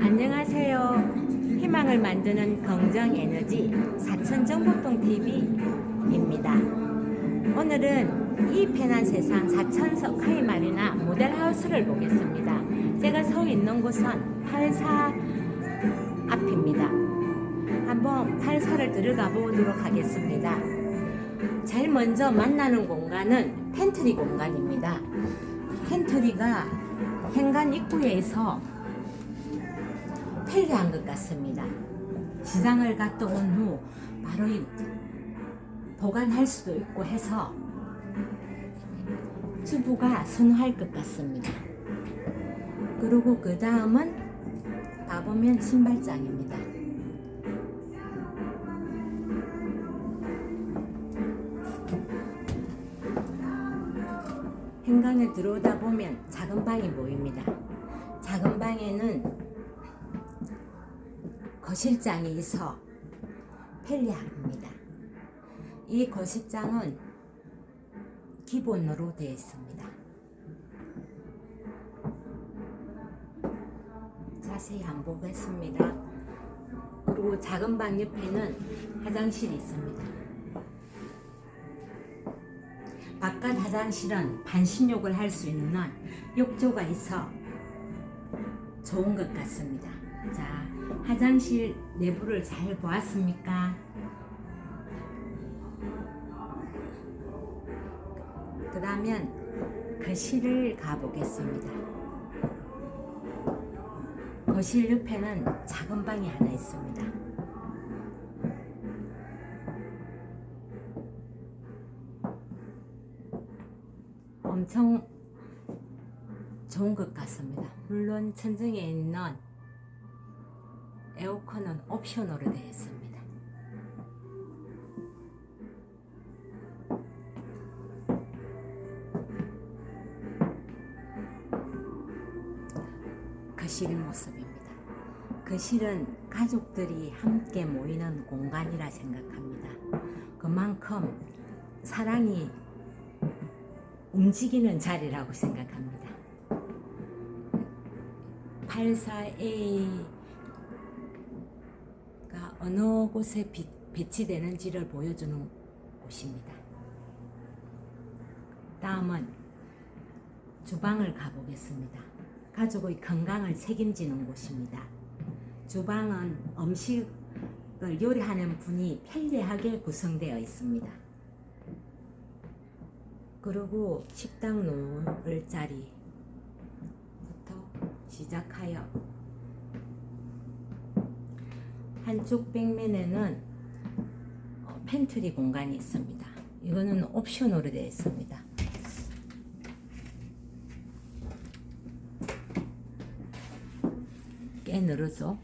안녕하세요. 희망을 만드는 긍정 에너지 사천정보통 TV입니다. 오늘은 이 편한 세상 사천석 하이마리나 모델하우스를 보겠습니다. 제가 서 있는 곳은 84 앞입니다. 한번 84를 들어가 보도록 하겠습니다. 제일 먼저 만나는 공간은 팬트리 공간입니다. 팬트리가 현관 입구에서 편리한 것 같습니다. 시장을 갔다 온 후 바로 이 보관할 수도 있고 해서 주부가 선호할 것 같습니다. 그리고 그 다음은 가보면 신발장입니다. 현관에 들어오다 보면 작은 방이 보입니다. 작은 방에는 거실장이 있어 편리합니다. 이 거실장은 기본으로 되어 있습니다. 자세히 안 보겠습니다. 그리고 작은 방 옆에는 화장실이 있습니다. 바깥 화장실은 반신욕을 할 수 있는 욕조가 있어 좋은 것 같습니다. 자, 화장실 내부를 잘 보았습니까? 그 다음엔 거실을 가보겠습니다. 거실 옆에는 작은 방이 하나 있습니다. 엄청 좋은 것 같습니다. 물론 천정에 있는 에어컨은 옵션으로 되어 있습니다. 거실 모습입니다. 거실은 가족들이 함께 모이는 공간이라 생각합니다. 그만큼 사랑이 움직이는 자리라고 생각합니다. 84A 가 어느 곳에 비- 배치되는지를 보여주는 곳입니다. 다음은 주방을 가보겠습니다. 가족의 건강을 책임지는 곳입니다. 주방은 음식을 요리하는 분이 편리하게 구성되어 있습니다. 그리고 식당 놓을 자리부터 시작하여 한쪽 벽면에는 어, 팬트리 공간이 있습니다. 이거는 옵션으로 되어 있습니다. 꽤 늘어져.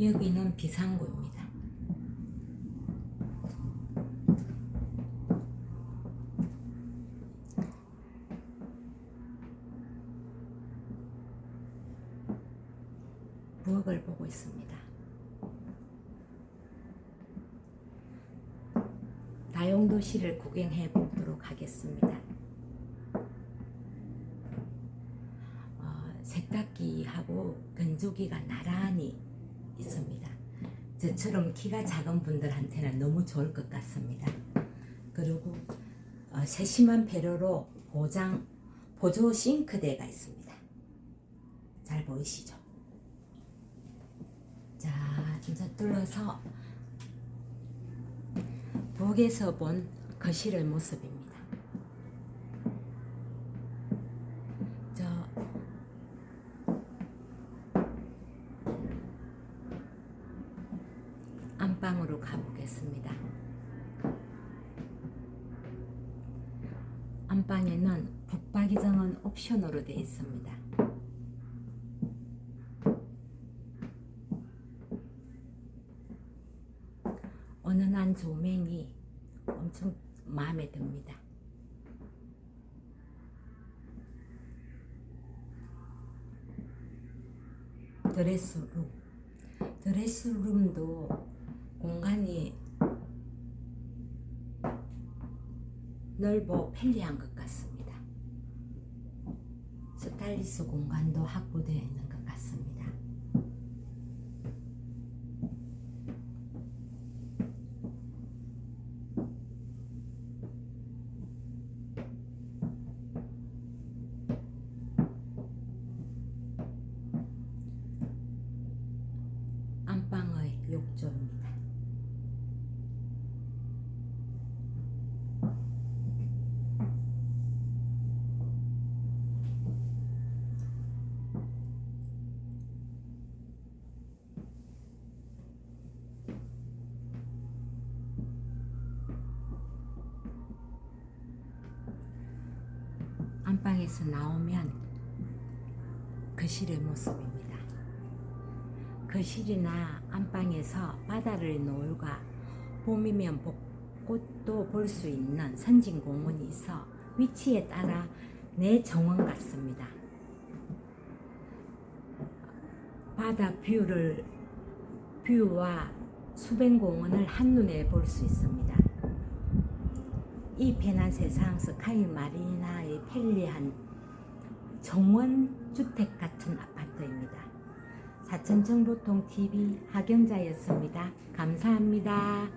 여기는 비상구입니다. 부엌을 보고 있습니다. 다용도실을 구경해 보도록 하겠습니다. 어, 세탁기하고 건조기가 나란히 있습니다. 저처럼 키가 작은 분들한테는 너무 좋을 것 같습니다. 그리고 어, 세심한 배려로 보장 보조 싱크대가 있습니다. 잘 보이시죠? 자, 진짜 뚫어서 부엌에서 본 거실의 모습입니다. 저 안방으로 가보겠습니다. 안방에는 북박이장은 옵션으로 되어 있습니다. 은은한 조명이 엄청 마음에 듭니다. 드레스룸. 드레스룸도 공간이 넓어 편리한 것 같습니다. 스타일리스 공간도 확보되어 있는 것 같습니다. 안방의 욕조입니다. 안방에서 나오면 거실의 모습입니다. 거실이나 안방에서 바다를 노을과 봄이면 벚꽃도 볼 수 있는 선진공원이 있어 위치에 따라 내 정원 같습니다. 바다 뷰를 뷰와 수변공원을 한눈에 볼 수 있습니다. 이 편한 세상 스카이 마리나의 편리한 정원 주택 같은 아파트입니다. 사천 정보통 TV 하경자였습니다. 감사합니다.